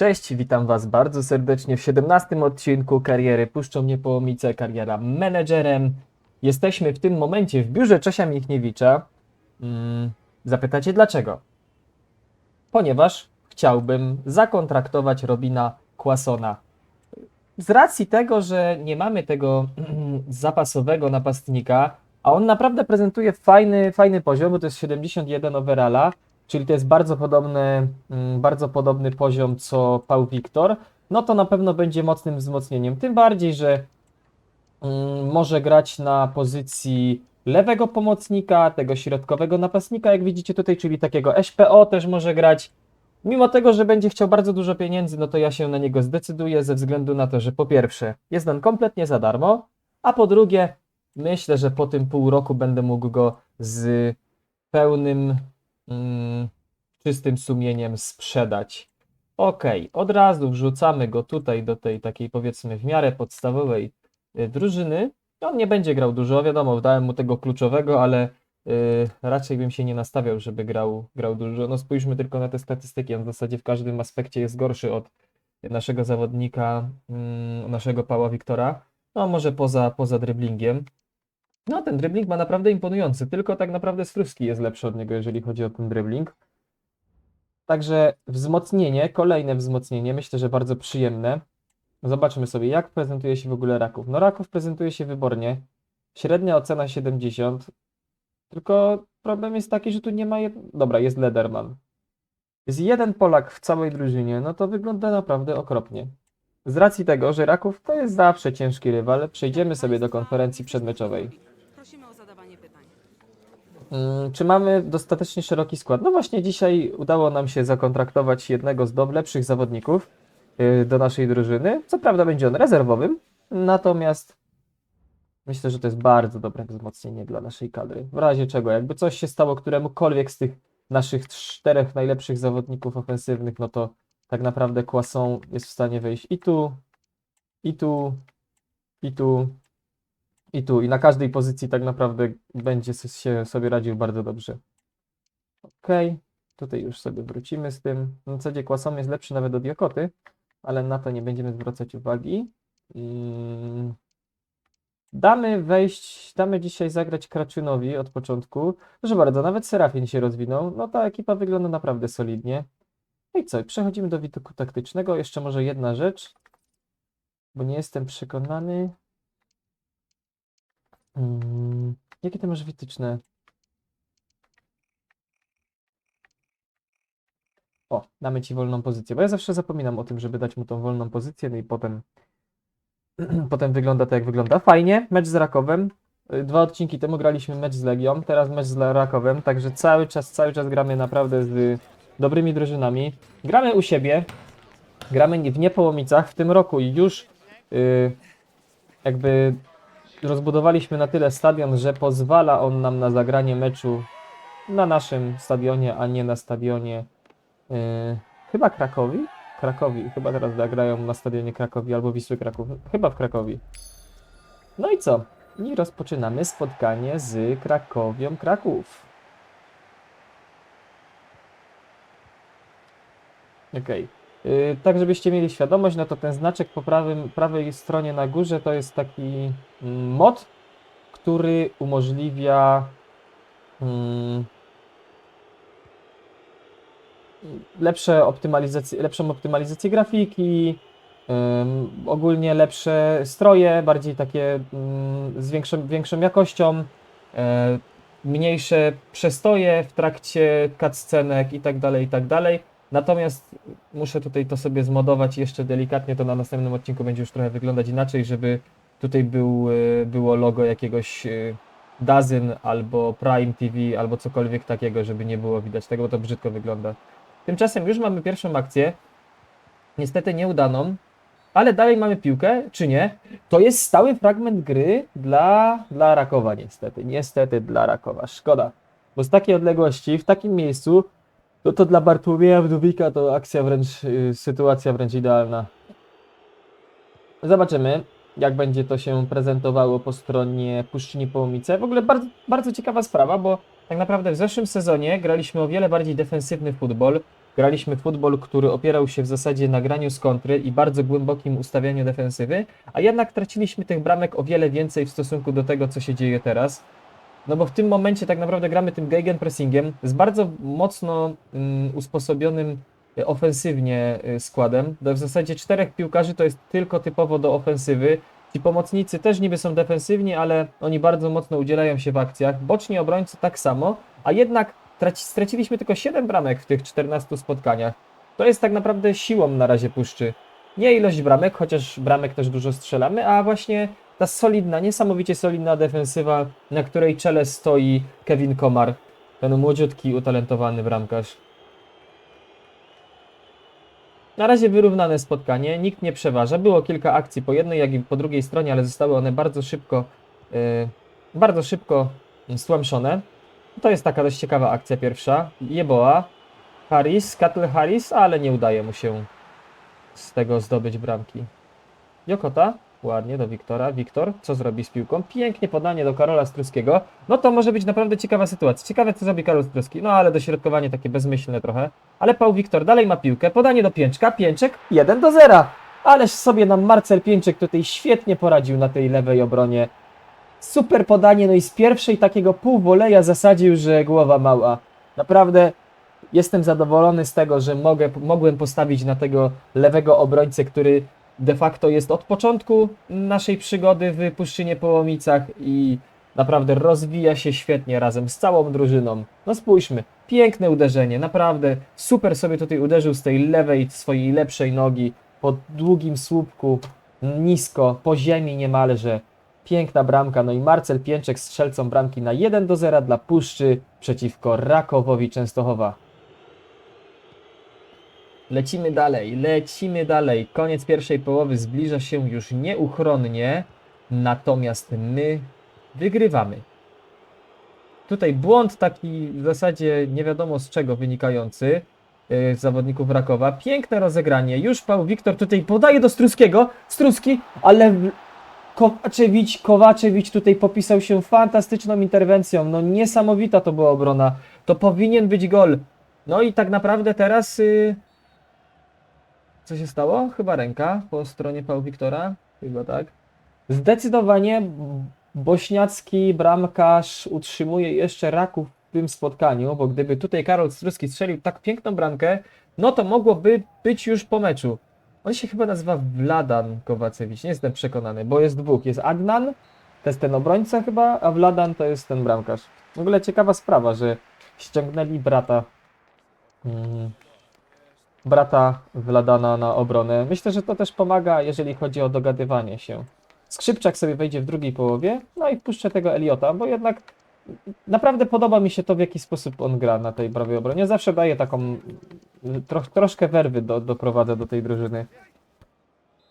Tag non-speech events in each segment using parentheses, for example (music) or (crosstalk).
Cześć, witam Was bardzo serdecznie w 17 odcinku kariery Puszczą mnie połomice, kariera menedżerem. Jesteśmy w tym momencie w biurze Czesia Michniewicza. Mm, zapytacie dlaczego? Ponieważ chciałbym zakontraktować Robina Kłasona. Z racji tego, że nie mamy tego (clears throat) zapasowego napastnika, a on naprawdę prezentuje fajny, fajny poziom, bo to jest 71 overalla, czyli to jest bardzo podobny, mm, bardzo podobny poziom co Paul Wiktor, no to na pewno będzie mocnym wzmocnieniem. Tym bardziej, że mm, może grać na pozycji lewego pomocnika, tego środkowego napastnika, jak widzicie tutaj, czyli takiego SPO też może grać. Mimo tego, że będzie chciał bardzo dużo pieniędzy, no to ja się na niego zdecyduję ze względu na to, że po pierwsze jest on kompletnie za darmo, a po drugie myślę, że po tym pół roku będę mógł go z pełnym mm, czystym sumieniem sprzedać. Ok, od razu wrzucamy go tutaj do tej takiej powiedzmy w miarę podstawowej y, drużyny. On nie będzie grał dużo, wiadomo, dałem mu tego kluczowego, ale y, raczej bym się nie nastawiał, żeby grał, grał dużo. No spójrzmy tylko na te statystyki, on w zasadzie w każdym aspekcie jest gorszy od naszego zawodnika, mm, naszego Pała Wiktora. No może poza, poza dribblingiem. No ten dribbling ma naprawdę imponujący, tylko tak naprawdę Struski jest lepszy od niego, jeżeli chodzi o ten dribbling. Także wzmocnienie, kolejne wzmocnienie, myślę, że bardzo przyjemne. Zobaczmy sobie, jak prezentuje się w ogóle Raków. No Raków prezentuje się wybornie. Średnia ocena 70. Tylko problem jest taki, że tu nie ma... Jed... Dobra, jest Lederman. Jest jeden Polak w całej drużynie, no to wygląda naprawdę okropnie. Z racji tego, że Raków to jest zawsze ciężki rywal, przejdziemy sobie do konferencji przedmeczowej. Prosimy o zadawanie pytań. Mm, Czy mamy dostatecznie szeroki skład? No właśnie dzisiaj udało nam się zakontraktować jednego z do- lepszych zawodników y, do naszej drużyny. Co prawda będzie on rezerwowym, natomiast myślę, że to jest bardzo dobre wzmocnienie dla naszej kadry. W razie czego, jakby coś się stało któremukolwiek z tych naszych czterech najlepszych zawodników ofensywnych, no to tak naprawdę Kłasą jest w stanie wejść i tu, i tu, i tu, i tu. I na każdej pozycji tak naprawdę będzie się sobie radził bardzo dobrze. Ok, tutaj już sobie wrócimy z tym. W zasadzie Kłasom jest lepszy nawet od Jokoty, ale na to nie będziemy zwracać uwagi. Mm. Damy wejść, damy dzisiaj zagrać Kraczynowi od początku. Proszę bardzo, nawet Serafin się rozwinął. No ta ekipa wygląda naprawdę solidnie. No i co, przechodzimy do widoku taktycznego. Jeszcze może jedna rzecz, bo nie jestem przekonany. Mm, jakie ty masz wytyczne? O, damy ci wolną pozycję, bo ja zawsze zapominam o tym, żeby dać mu tą wolną pozycję, no i potem, (clears throat) potem wygląda to jak wygląda. Fajnie, mecz z Rakowem. Y, Dwa odcinki temu graliśmy mecz z Legią, teraz mecz z Rakowem, także cały czas, cały czas gramy naprawdę z dobrymi drużynami. Gramy u siebie, gramy w Niepołomicach w tym roku i już y, jakby rozbudowaliśmy na tyle stadion, że pozwala on nam na zagranie meczu na naszym stadionie, a nie na stadionie yy, chyba Krakowi? Krakowi, chyba teraz zagrają na stadionie Krakowi albo Wisły Kraków, chyba w Krakowi. No i co? I rozpoczynamy spotkanie z Krakowią Kraków. Okej. Yy, tak, żebyście mieli świadomość, no to ten znaczek po prawym, prawej stronie na górze to jest taki mm, mod, który umożliwia mm, lepsze optymalizację, lepszą optymalizację grafiki, ogólnie lepsze stroje, bardziej takie mm, z większą, większą jakością, e, mniejsze przestoje w trakcie cutscenek i tak Natomiast muszę tutaj to sobie zmodować jeszcze delikatnie, to na następnym odcinku będzie już trochę wyglądać inaczej, żeby tutaj był, e, było logo jakiegoś e, Dazyn albo Prime TV albo cokolwiek takiego, żeby nie było widać tego, bo to brzydko wygląda. Tymczasem już mamy pierwszą akcję, niestety nieudaną, ale dalej mamy piłkę, czy nie? To jest stały fragment gry dla, dla Rakowa niestety, niestety dla Rakowa, szkoda. Bo z takiej odległości, w takim miejscu, no to dla Bartłomieja Wdówika to akcja wręcz, y, sytuacja wręcz idealna. Zobaczymy, jak będzie to się prezentowało po stronie Puszczyni Połomice. W ogóle bardzo, bardzo ciekawa sprawa, bo tak naprawdę w zeszłym sezonie graliśmy o wiele bardziej defensywny futbol. graliśmy futbol, który opierał się w zasadzie na graniu z kontry i bardzo głębokim ustawianiu defensywy, a jednak traciliśmy tych bramek o wiele więcej w stosunku do tego, co się dzieje teraz. No bo w tym momencie tak naprawdę gramy tym gegenpressingiem z bardzo mocno mm, usposobionym e, ofensywnie e, składem. Do, w zasadzie czterech piłkarzy to jest tylko typowo do ofensywy. Ci pomocnicy też niby są defensywni, ale oni bardzo mocno udzielają się w akcjach. Boczni obrońcy tak samo, a jednak traci, straciliśmy tylko 7 bramek w tych 14 spotkaniach. To jest tak naprawdę siłą na razie puszczy. Nie ilość bramek, chociaż bramek też dużo strzelamy, a właśnie ta solidna, niesamowicie solidna defensywa, na której czele stoi Kevin Komar, ten młodziutki, utalentowany bramkarz. Na razie wyrównane spotkanie, nikt nie przeważa. Było kilka akcji po jednej, jak i po drugiej stronie, ale zostały one bardzo szybko, yy, bardzo szybko stłamszone. To jest taka dość ciekawa akcja pierwsza. Jeboa, Harris, Cattle Harris, ale nie udaje mu się z tego zdobyć bramki. Jokota, ładnie do Wiktora. Wiktor, co zrobi z piłką? Pięknie podanie do Karola Struskiego. No to może być naprawdę ciekawa sytuacja. Ciekawe, co zrobi Karol Struski. No ale dośrodkowanie takie bezmyślne trochę. Ale Paul Wiktor dalej ma piłkę. Podanie do Pięczka. Pięczek 1 do 0. Ależ sobie nam Marcel Pięczek tutaj świetnie poradził na tej lewej obronie. Super podanie, no i z pierwszej takiego półwoleja zasadził, że głowa mała. Naprawdę jestem zadowolony z tego, że mogę, mogłem postawić na tego lewego obrońcę, który de facto jest od początku naszej przygody w Puszczynie Połomicach i naprawdę rozwija się świetnie razem z całą drużyną. No spójrzmy, piękne uderzenie, naprawdę super sobie tutaj uderzył z tej lewej, swojej lepszej nogi, po długim słupku, nisko, po ziemi niemalże. Piękna bramka, no i Marcel Pięczek strzelcą bramki na 1 do 0 dla Puszczy przeciwko Rakowowi Częstochowa. Lecimy dalej, lecimy dalej. Koniec pierwszej połowy zbliża się już nieuchronnie, natomiast my wygrywamy. Tutaj błąd taki w zasadzie nie wiadomo z czego wynikający yy, zawodników Rakowa. Piękne rozegranie. Już Paul Wiktor tutaj podaje do Struskiego. Struski, ale Kowaczewicz, Kowaczewicz tutaj popisał się fantastyczną interwencją. No niesamowita to była obrona. To powinien być gol. No i tak naprawdę teraz... Yy, co się stało? Chyba ręka po stronie Paul Wiktora. Chyba tak. Zdecydowanie bośniacki bramkarz utrzymuje jeszcze raków w tym spotkaniu, bo gdyby tutaj Karol Struski strzelił tak piękną bramkę, no to mogłoby być już po meczu. On się chyba nazywa Vladan Kowacewicz, nie jestem przekonany, bo jest dwóch. Jest Adnan, to jest ten obrońca chyba, a Vladan to jest ten bramkarz. W ogóle ciekawa sprawa, że ściągnęli brata mm, brata Wladana na obronę. Myślę, że to też pomaga, jeżeli chodzi o dogadywanie się. Skrzypczak sobie wejdzie w drugiej połowie, no i wpuszczę tego Eliota, bo jednak naprawdę podoba mi się to, w jaki sposób on gra na tej prawej obronie. Zawsze daje taką troszkę werwy do, doprowadza do tej drużyny.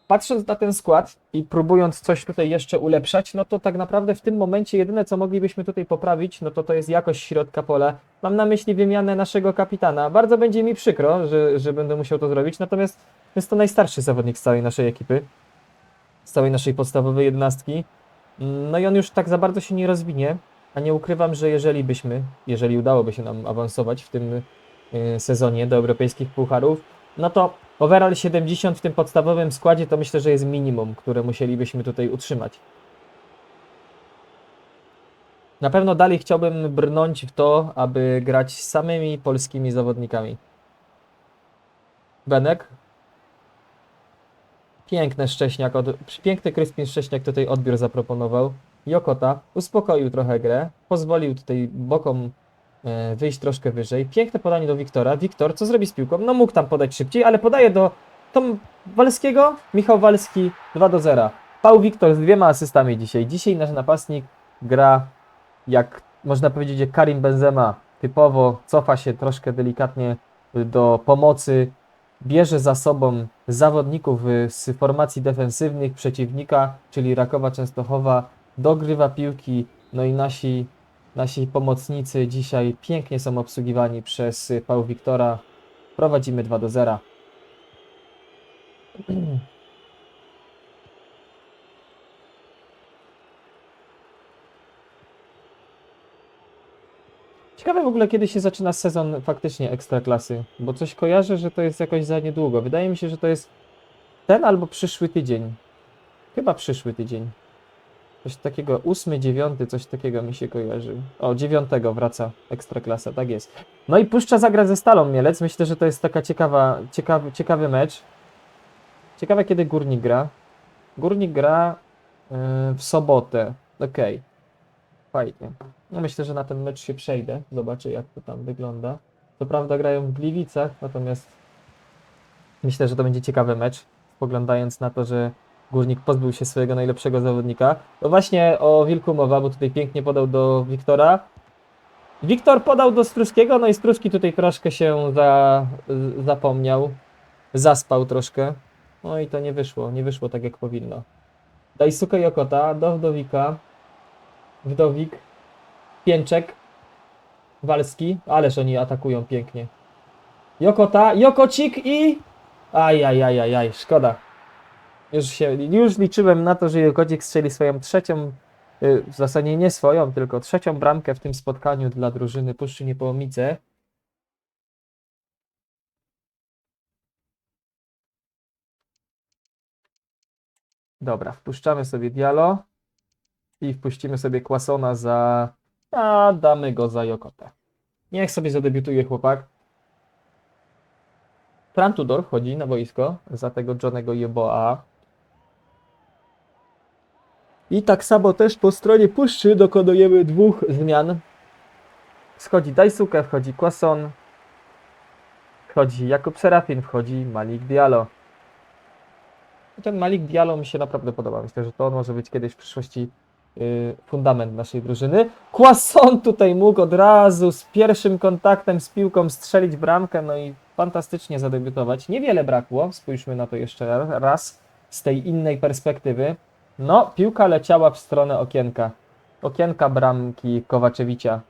Patrząc na ten skład i próbując coś tutaj jeszcze ulepszać, no to tak naprawdę w tym momencie jedyne co moglibyśmy tutaj poprawić, no to to jest jakość środka pola. Mam na myśli wymianę naszego kapitana. Bardzo będzie mi przykro, że, że będę musiał to zrobić, natomiast jest to najstarszy zawodnik z całej naszej ekipy, z całej naszej podstawowej jednostki. No i on już tak za bardzo się nie rozwinie, a nie ukrywam, że jeżeli byśmy, jeżeli udałoby się nam awansować w tym y, sezonie do europejskich pucharów, no to overall 70 w tym podstawowym składzie to myślę, że jest minimum, które musielibyśmy tutaj utrzymać. Na pewno dalej chciałbym brnąć w to, aby grać z samymi polskimi zawodnikami. Benek. Piękne Szcześniak, od... piękny Kryspin Szcześniak tutaj odbiór zaproponował. Jokota uspokoił trochę grę, pozwolił tutaj bokom wyjść troszkę wyżej. Piękne podanie do Wiktora. Wiktor, co zrobi z piłką? No mógł tam podać szybciej, ale podaje do Tom Walskiego. Michał Walski 2 do 0. Paul Wiktor z dwiema asystami dzisiaj. Dzisiaj nasz napastnik gra jak można powiedzieć jak Karim Benzema. Typowo cofa się troszkę delikatnie do pomocy. Bierze za sobą zawodników z formacji defensywnych przeciwnika, czyli Rakowa Częstochowa. Dogrywa piłki, no i nasi Nasi pomocnicy dzisiaj pięknie są obsługiwani przez Paul Wiktora. Prowadzimy 2 do 0. (clears throat) Ciekawe w ogóle, kiedy się zaczyna sezon faktycznie ekstraklasy, bo coś kojarzę, że to jest jakoś za niedługo. Wydaje mi się, że to jest ten albo przyszły tydzień. Chyba przyszły tydzień. Coś takiego, ósmy, dziewiąty, coś takiego mi się kojarzy. O, dziewiątego wraca ekstraklasa, tak jest. No i Puszcza zagra ze Stalą Mielec. Myślę, że to jest taka ciekawa, ciekawy, ciekawy mecz. Ciekawe, kiedy Górnik gra. Górnik gra yy, w sobotę. Okej. Fajnie. No myślę, że na ten mecz się przejdę. Zobaczę, jak to tam wygląda. Co prawda grają w Gliwicach, natomiast myślę, że to będzie ciekawy mecz. Spoglądając na to, że Górnik pozbył się swojego najlepszego zawodnika. No właśnie o Wilku mowa, bo tutaj pięknie podał do Wiktora. Wiktor podał do Struskiego, no i Struski tutaj troszkę się za, zapomniał. Zaspał troszkę. No i to nie wyszło, nie wyszło tak jak powinno. Daisuke Jokota, do Wdowika. Wdowik. Pięczek. Walski. Ależ oni atakują pięknie. Jokota, Jokocik i... Ajajajajaj, szkoda. Już się, już liczyłem na to, że Jokocik strzeli swoją trzecią, y, w zasadzie nie swoją, tylko trzecią bramkę w tym spotkaniu dla drużyny Puszczy Niepołomice. Dobra, wpuszczamy sobie Dialo i wpuścimy sobie Kłasona za... A damy go za Jokotę. Niech sobie zadebiutuje chłopak. Fran Tudor wchodzi na boisko za tego Johnego Jeboa. I tak samo też po stronie puszczy dokonujemy dwóch zmian. Schodzi Daisuke, wchodzi Kłason. Wchodzi Jakub Serafin, wchodzi Malik Diallo. Ten Malik Diallo mi się naprawdę podoba. Myślę, że to on może być kiedyś w przyszłości yy, fundament naszej drużyny. Kłason tutaj mógł od razu z pierwszym kontaktem z piłką strzelić bramkę, no i fantastycznie zadebiutować. Niewiele brakło, spójrzmy na to jeszcze raz z tej innej perspektywy. No, piłka leciała w stronę okienka. Okienka bramki Kowaczewicza.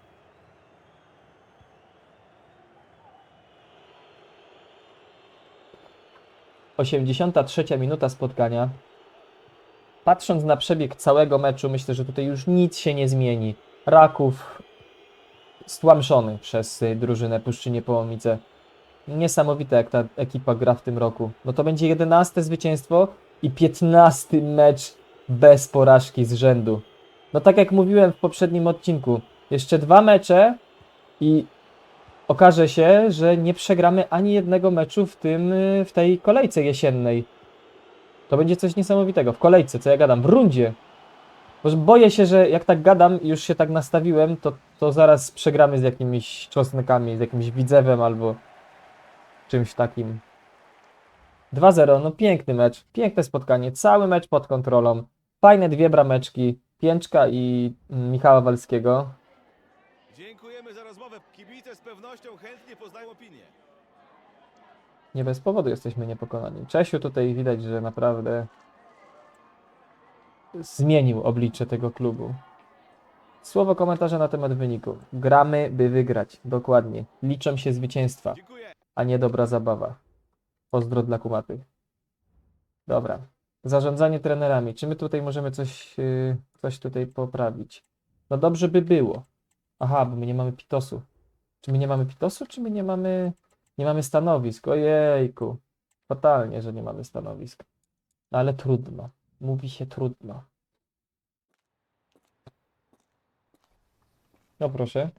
Osiemdziesiąta trzecia minuta spotkania. Patrząc na przebieg całego meczu, myślę, że tutaj już nic się nie zmieni. Raków stłamszony przez drużynę Puszczynie Połomice. Niesamowite, jak ta ekipa gra w tym roku. No to będzie 11 zwycięstwo i 15 mecz bez porażki z rzędu. No tak jak mówiłem w poprzednim odcinku, jeszcze dwa mecze i okaże się, że nie przegramy ani jednego meczu w tym, y, w tej kolejce jesiennej. To będzie coś niesamowitego. W kolejce, co ja gadam, w rundzie. Bo boję się, że jak tak gadam i już się tak nastawiłem, to, to zaraz przegramy z jakimiś czosnkami, z jakimś widzewem albo czymś takim. 2-0, no piękny mecz, piękne spotkanie, cały mecz pod kontrolą. Fajne dwie brameczki, Pięczka i mm, Michała Walskiego. Dziękujemy za rozmowę. Kibice z pewnością chętnie poznają opinię. Nie bez powodu jesteśmy niepokonani. Czesiu tutaj widać, że naprawdę zmienił oblicze tego klubu. Słowo komentarza na temat wyniku. Gramy, by wygrać. Dokładnie. Liczą się zwycięstwa, a nie dobra zabawa. Pozdro dla kumatych. Dobra. Zarządzanie trenerami. Czy my tutaj możemy coś, yy, coś tutaj poprawić? No dobrze by było. Aha, bo my nie mamy pitosu. Czy my nie mamy pitosu, czy my nie mamy... Nie mamy stanowisk. Ojejku. Fatalnie, że nie mamy stanowisk. No ale trudno. Mówi się trudno. No proszę.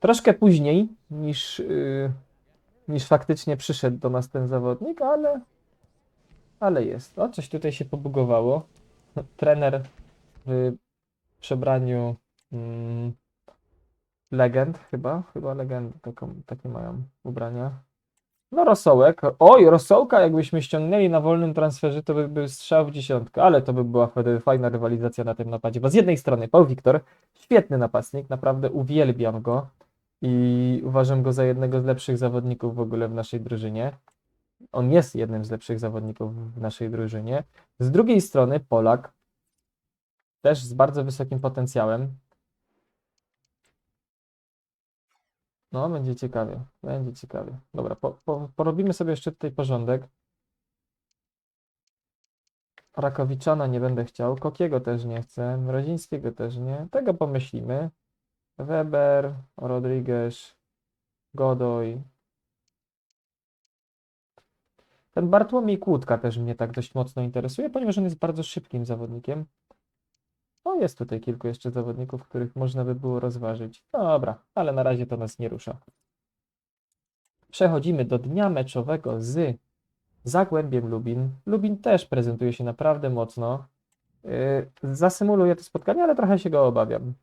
Troszkę później niż, yy, niż faktycznie przyszedł do nas ten zawodnik, ale, ale jest. O, coś tutaj się pobugowało. (laughs) Trener w przebraniu mm, legend chyba. Chyba legendy taką, takie mają ubrania. No rosołek. Oj, rosołka jakbyśmy ściągnęli na wolnym transferze, to by był strzał w dziesiątkę, ale to by była wtedy fajna rywalizacja na tym napadzie. Bo z jednej strony Paul Wiktor, świetny napastnik, naprawdę uwielbiam go i uważam go za jednego z lepszych zawodników w ogóle w naszej drużynie. On jest jednym z lepszych zawodników w naszej drużynie. Z drugiej strony Polak, też z bardzo wysokim potencjałem. No, będzie ciekawie, będzie ciekawie. Dobra, po, po, porobimy sobie jeszcze tutaj porządek. Rakowiczana nie będę chciał, Kokiego też nie chcę, Mrozińskiego też nie. Tego pomyślimy. Weber, Rodriguez, Godoy. Ten Bartłomiej Kłódka też mnie tak dość mocno interesuje, ponieważ on jest bardzo szybkim zawodnikiem. O, jest tutaj kilku jeszcze zawodników, których można by było rozważyć. Dobra, ale na razie to nas nie rusza. Przechodzimy do dnia meczowego z Zagłębiem Lubin. Lubin też prezentuje się naprawdę mocno. Yy, zasymuluję to spotkanie, ale trochę się go obawiam.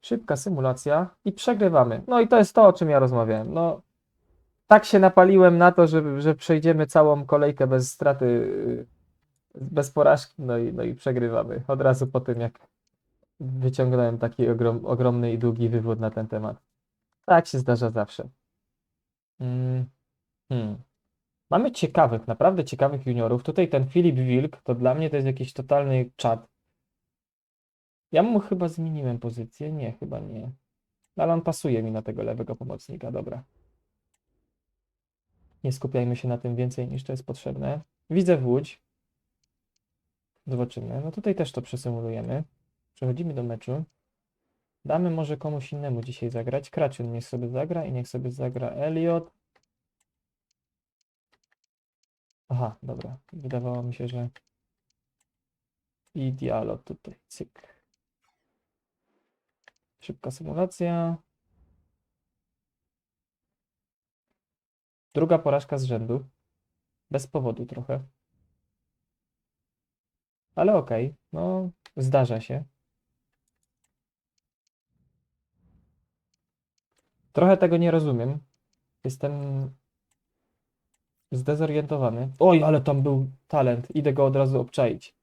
Szybka symulacja i przegrywamy. No i to jest to, o czym ja rozmawiałem. No, tak się napaliłem na to, że, że przejdziemy całą kolejkę bez straty, yy, bez porażki, no i, no i przegrywamy. Od razu po tym, jak wyciągnąłem taki ogrom, ogromny i długi wywód na ten temat. Tak się zdarza zawsze. Mm, hmm. Mamy ciekawych, naprawdę ciekawych juniorów. Tutaj ten Filip Wilk, to dla mnie to jest jakiś totalny czad. Ja mu chyba zmieniłem pozycję. Nie, chyba nie. Ale on pasuje mi na tego lewego pomocnika, dobra. Nie skupiajmy się na tym więcej niż to jest potrzebne. Widzę w Łódź. Zobaczymy. No tutaj też to przesymulujemy. Przechodzimy do meczu. Damy może komuś innemu dzisiaj zagrać. Kraciun niech sobie zagra i niech sobie zagra Elliot. Aha, dobra. Wydawało mi się, że i dialog tutaj. Cyk. Szybka symulacja. Druga porażka z rzędu. Bez powodu trochę. Ale okej, no zdarza się. Trochę tego nie rozumiem. Jestem zdezorientowany. Oj, ale tam był talent. Idę go od razu obczaić.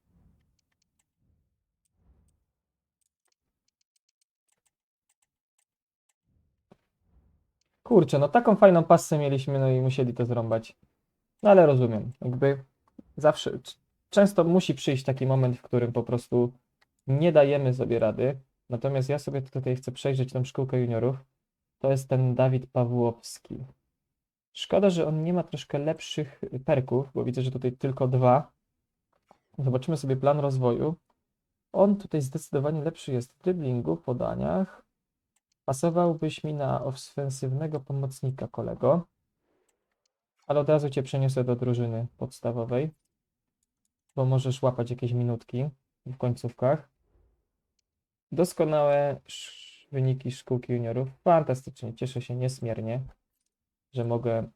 Kurczę, no taką fajną passę mieliśmy, no i musieli to zrąbać. No ale rozumiem, jakby zawsze, często musi przyjść taki moment, w którym po prostu nie dajemy sobie rady. Natomiast ja sobie tutaj chcę przejrzeć tą szkółkę juniorów. To jest ten Dawid Pawłowski. Szkoda, że on nie ma troszkę lepszych perków, bo widzę, że tutaj tylko dwa. Zobaczymy sobie plan rozwoju. On tutaj zdecydowanie lepszy jest w driblingu, podaniach. Pasowałbyś mi na ofensywnego pomocnika, kolego. Ale od razu cię przeniosę do drużyny podstawowej, bo możesz łapać jakieś minutki w końcówkach. Doskonałe sz- wyniki szkółki juniorów. Fantastycznie, cieszę się niesmiernie, że mogę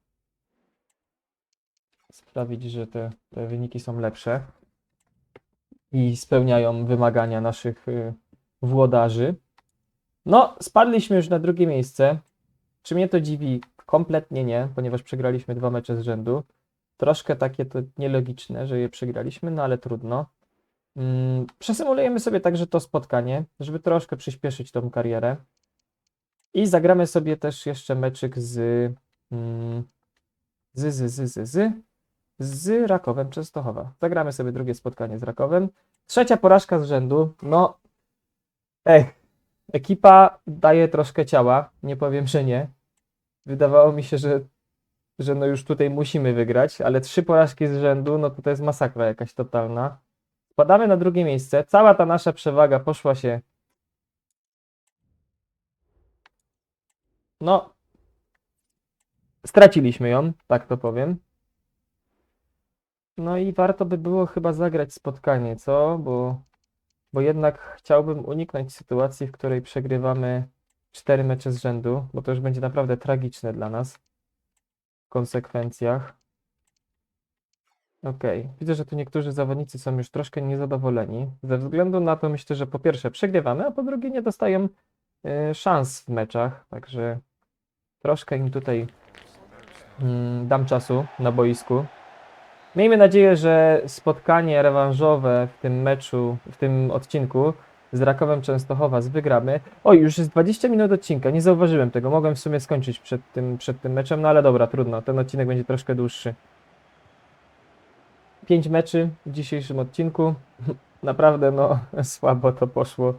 sprawić, że te, te wyniki są lepsze i spełniają wymagania naszych y, włodarzy. No, spadliśmy już na drugie miejsce. Czy mnie to dziwi? Kompletnie nie, ponieważ przegraliśmy dwa mecze z rzędu. Troszkę takie to nielogiczne, że je przegraliśmy, no ale trudno. Mm, Przesymulujemy sobie także to spotkanie, żeby troszkę przyspieszyć tą karierę. I zagramy sobie też jeszcze meczyk z, mm, z, z, z, z, z, z Rakowem Częstochowa. Zagramy sobie drugie spotkanie z Rakowem. Trzecia porażka z rzędu. No, ej, ekipa daje troszkę ciała, nie powiem, że nie. Wydawało mi się, że, że no już tutaj musimy wygrać, ale trzy porażki z rzędu, no to to jest masakra jakaś totalna. Spadamy na drugie miejsce. Cała ta nasza przewaga poszła się. No. Straciliśmy ją, tak to powiem. No i warto by było chyba zagrać spotkanie, co? Bo, bo jednak chciałbym uniknąć sytuacji, w której przegrywamy cztery mecze z rzędu, bo to już będzie naprawdę tragiczne dla nas w konsekwencjach. Okej, widzę, że tu niektórzy zawodnicy są już troszkę niezadowoleni. Ze względu na to myślę, że po pierwsze przegrywamy, a po drugie nie dostają y, szans w meczach, także troszkę im tutaj mm, dam czasu na boisku. Miejmy nadzieję, że spotkanie rewanżowe w tym meczu, w tym odcinku z Rakowem Częstochowa z wygramy. Oj, już jest 20 minut odcinka, nie zauważyłem tego. Mogłem w sumie skończyć przed tym, przed tym meczem, no ale dobra, trudno. Ten odcinek będzie troszkę dłuższy. 5 meczy w dzisiejszym odcinku. (laughs) Naprawdę, no, (laughs) słabo to poszło.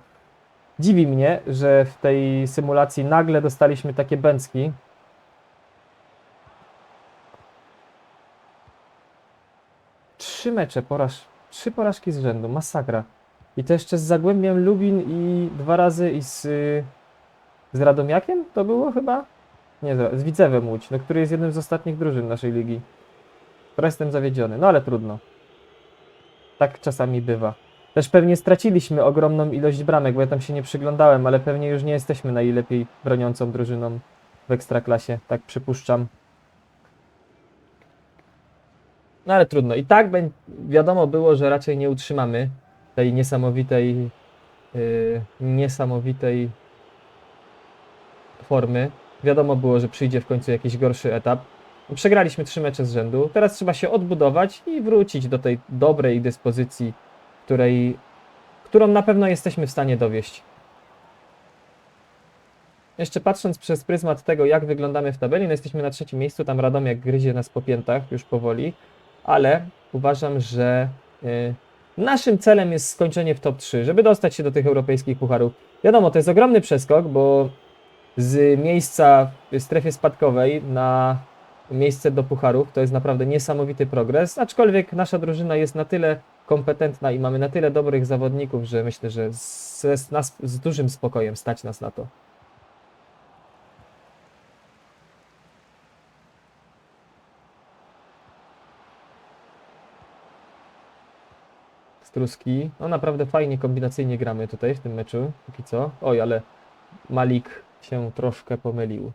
Dziwi mnie, że w tej symulacji nagle dostaliśmy takie bęcki. Trzy mecze, poraż... trzy porażki z rzędu, masakra. I to jeszcze z Zagłębiem Lubin i dwa razy i z, z Radomiakiem to było chyba? Nie, z Widzewem Łódź, no, który jest jednym z ostatnich drużyn naszej ligi. Teraz jestem zawiedziony, no ale trudno. Tak czasami bywa. Też pewnie straciliśmy ogromną ilość bramek, bo ja tam się nie przyglądałem, ale pewnie już nie jesteśmy najlepiej broniącą drużyną w Ekstraklasie, tak przypuszczam. No ale trudno. I tak wiadomo było, że raczej nie utrzymamy tej niesamowitej, yy, niesamowitej formy. Wiadomo było, że przyjdzie w końcu jakiś gorszy etap. Przegraliśmy trzy mecze z rzędu. Teraz trzeba się odbudować i wrócić do tej dobrej dyspozycji, której, którą na pewno jesteśmy w stanie dowieść. Jeszcze patrząc przez pryzmat tego, jak wyglądamy w tabeli, no jesteśmy na trzecim miejscu, tam Radomiak gryzie nas po piętach już powoli, ale uważam, że y, naszym celem jest skończenie w top 3, żeby dostać się do tych europejskich pucharów. Wiadomo, to jest ogromny przeskok, bo z miejsca w strefie spadkowej na miejsce do pucharów to jest naprawdę niesamowity progres, aczkolwiek nasza drużyna jest na tyle kompetentna i mamy na tyle dobrych zawodników, że myślę, że z, z, nas, z dużym spokojem stać nas na to. Struski. No naprawdę fajnie kombinacyjnie gramy tutaj w tym meczu, póki co. Oj, ale Malik się troszkę pomylił.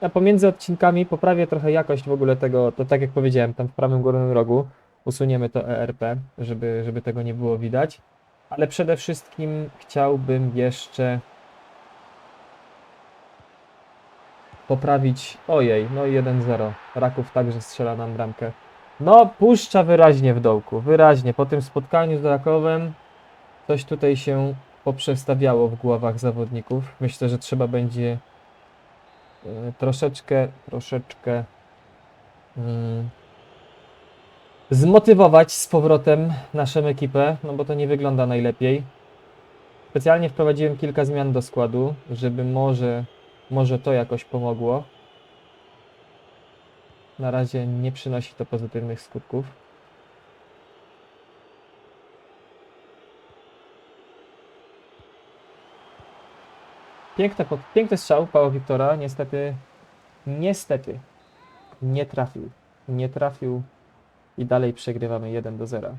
Ja pomiędzy odcinkami poprawię trochę jakość w ogóle tego, to tak jak powiedziałem, tam w prawym górnym rogu usuniemy to ERP, żeby, żeby tego nie było widać. Ale przede wszystkim chciałbym jeszcze poprawić. Ojej, no i 1-0. Raków także strzela nam bramkę. No, puszcza wyraźnie w dołku, wyraźnie. Po tym spotkaniu z Rakowem coś tutaj się poprzestawiało w głowach zawodników. Myślę, że trzeba będzie e, troszeczkę, troszeczkę mm, zmotywować z powrotem naszą ekipę, no bo to nie wygląda najlepiej. Specjalnie wprowadziłem kilka zmian do składu, żeby może, może to jakoś pomogło. Na razie nie przynosi to pozytywnych skutków. Piękny strzał Pała Wiktora. Niestety, niestety nie trafił. Nie trafił i dalej przegrywamy 1 do 0.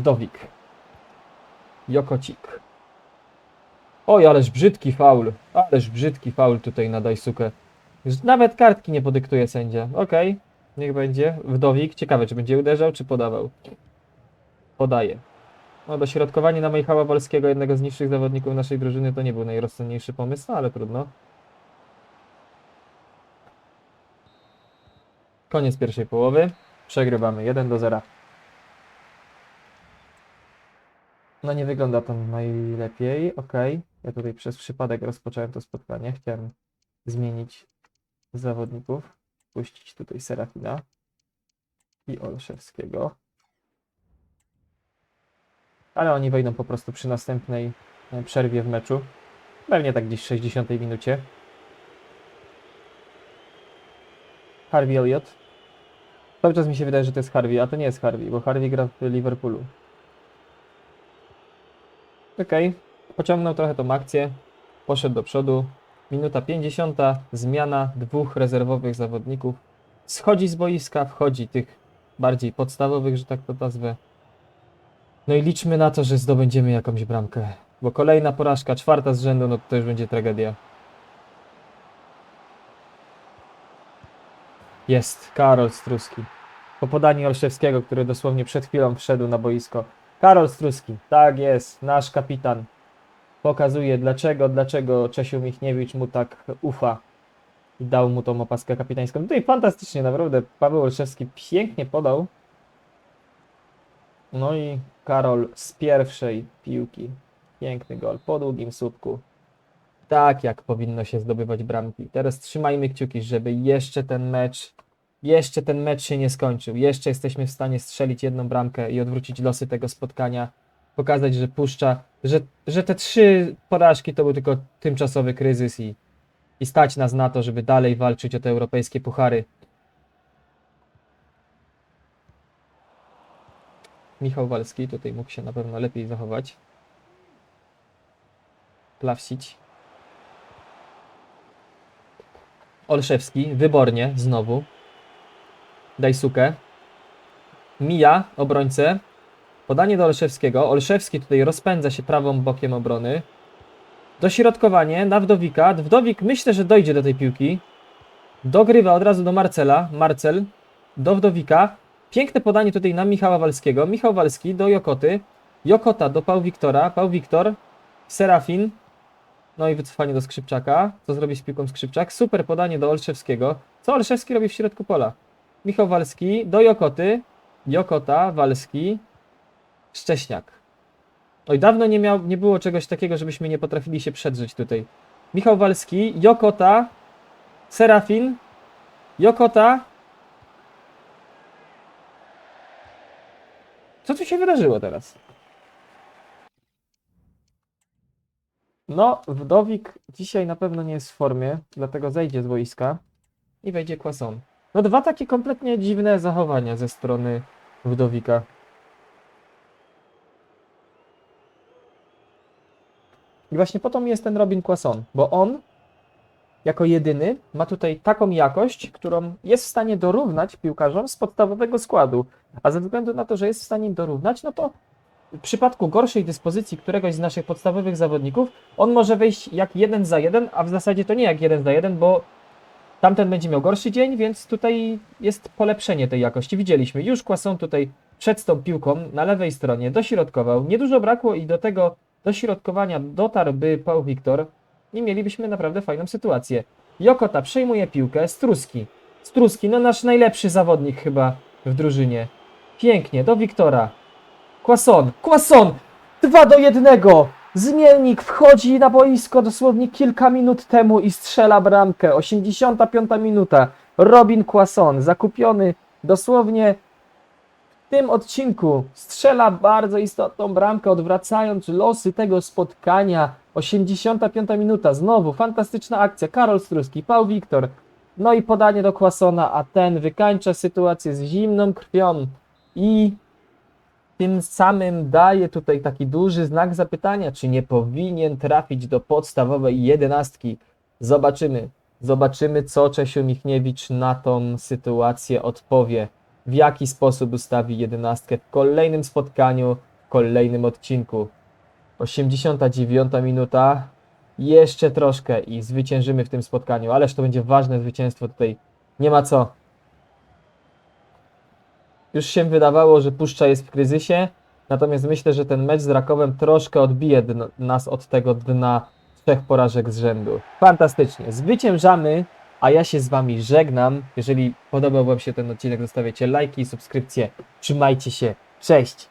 Wdowik. Jokocik. Oj, ależ brzydki faul. Ależ brzydki faul tutaj na Dajsukę. Nawet kartki nie podyktuje sędzia. Okej, niech będzie. Wdowik. Ciekawe, czy będzie uderzał, czy podawał. Podaje. No, dośrodkowanie na Michała Wolskiego, jednego z niższych zawodników naszej drużyny, to nie był najrozsądniejszy pomysł, no, ale trudno. Koniec pierwszej połowy. Przegrywamy 1 do 0. No nie wygląda to najlepiej. Ok. Ja tutaj przez przypadek rozpocząłem to spotkanie. Chciałem zmienić zawodników. Puścić tutaj Serafina i Olszewskiego. Ale oni wejdą po prostu przy następnej e, przerwie w meczu. Pewnie tak gdzieś w 60 minucie. Harvey Elliott. Cały czas mi się wydaje, że to jest Harvey, a to nie jest Harvey, bo Harvey gra w Liverpoolu. Okej, pociągnął trochę tą akcję, poszedł do przodu. Minuta 50, zmiana dwóch rezerwowych zawodników. Schodzi z boiska, wchodzi tych bardziej podstawowych, że tak to nazwę. No i liczmy na to, że zdobędziemy jakąś bramkę. Bo kolejna porażka, czwarta z rzędu, no to już będzie tragedia. Jest, Karol Struski. Po podaniu Olszewskiego, który dosłownie przed chwilą wszedł na boisko. Karol Struski, tak jest, nasz kapitan. Pokazuje dlaczego, dlaczego Czesiu Michniewicz mu tak ufa i dał mu tą opaskę kapitańską. Tutaj fantastycznie, naprawdę. Paweł Olszewski pięknie podał. No i Karol z pierwszej piłki. Piękny gol po długim słupku. Tak jak powinno się zdobywać bramki. Teraz trzymajmy kciuki, żeby jeszcze ten mecz, jeszcze ten mecz się nie skończył. Jeszcze jesteśmy w stanie strzelić jedną bramkę i odwrócić losy tego spotkania. Pokazać, że Puszcza że, że te trzy porażki to był tylko tymczasowy kryzys i, i stać nas na to, żeby dalej walczyć o te europejskie puchary. Michał Walski tutaj mógł się na pewno lepiej zachować. Plawsić. Olszewski, wybornie, znowu. Daj sukę. Mija obrońcę. Podanie do Olszewskiego. Olszewski tutaj rozpędza się prawą bokiem obrony. Dośrodkowanie na Wdowika. Wdowik myślę, że dojdzie do tej piłki. Dogrywa od razu do Marcela. Marcel do Wdowika. Piękne podanie tutaj na Michała Walskiego. Michał Walski do Jokoty. Jokota do Pał Wiktora. Pał Wiktor. Serafin. No i wycofanie do Skrzypczaka. Co zrobi z piłką Skrzypczak? Super podanie do Olszewskiego. Co Olszewski robi w środku pola? Michał Walski do Jokoty. Jokota, Walski, Szcześniak. Oj, dawno nie, miał, nie było czegoś takiego, żebyśmy nie potrafili się przedrzeć tutaj. Michał Walski, Jokota, Serafin, Jokota. Co tu się wydarzyło teraz? No, Wdowik dzisiaj na pewno nie jest w formie, dlatego zejdzie z boiska i wejdzie Kłason. No dwa takie kompletnie dziwne zachowania ze strony Wdowika. I właśnie po to mi jest ten Robin Quasson, bo on jako jedyny ma tutaj taką jakość, którą jest w stanie dorównać piłkarzom z podstawowego składu. A ze względu na to, że jest w stanie dorównać, no to w przypadku gorszej dyspozycji któregoś z naszych podstawowych zawodników, on może wejść jak jeden za jeden, a w zasadzie to nie jak jeden za jeden, bo tamten będzie miał gorszy dzień, więc tutaj jest polepszenie tej jakości. Widzieliśmy, już Quasson tutaj przed tą piłką na lewej stronie dośrodkował. Niedużo brakło i do tego dośrodkowania dotarłby Paul Wiktor i mielibyśmy naprawdę fajną sytuację. Jokota przejmuje piłkę, Struski. Struski, no nasz najlepszy zawodnik chyba w drużynie. Pięknie, do Wiktora. Quasson, Quasson! 2 do 1! Zmiennik wchodzi na boisko dosłownie kilka minut temu i strzela bramkę. 85 minuta. Robin Quasson, zakupiony dosłownie w tym odcinku, strzela bardzo istotną bramkę, odwracając losy tego spotkania. 85 minuta, znowu fantastyczna akcja. Karol Struski, Paul Wiktor. No i podanie do Quassona, a ten wykańcza sytuację z zimną krwią i tym samym daje tutaj taki duży znak zapytania, czy nie powinien trafić do podstawowej jedenastki. Zobaczymy. Zobaczymy, co Czesiu Michniewicz na tą sytuację odpowie. W jaki sposób ustawi jedenastkę w kolejnym spotkaniu, w kolejnym odcinku. 89 minuta. Jeszcze troszkę i zwyciężymy w tym spotkaniu, ależ to będzie ważne zwycięstwo tutaj. Nie ma co. Już się wydawało, że Puszcza jest w kryzysie, natomiast myślę, że ten mecz z Rakowem troszkę odbije dn- nas od tego dna trzech porażek z rzędu. Fantastycznie. Zwyciężamy, a ja się z Wami żegnam. Jeżeli podobał Wam się ten odcinek, zostawiacie lajki i subskrypcje. Trzymajcie się. Cześć!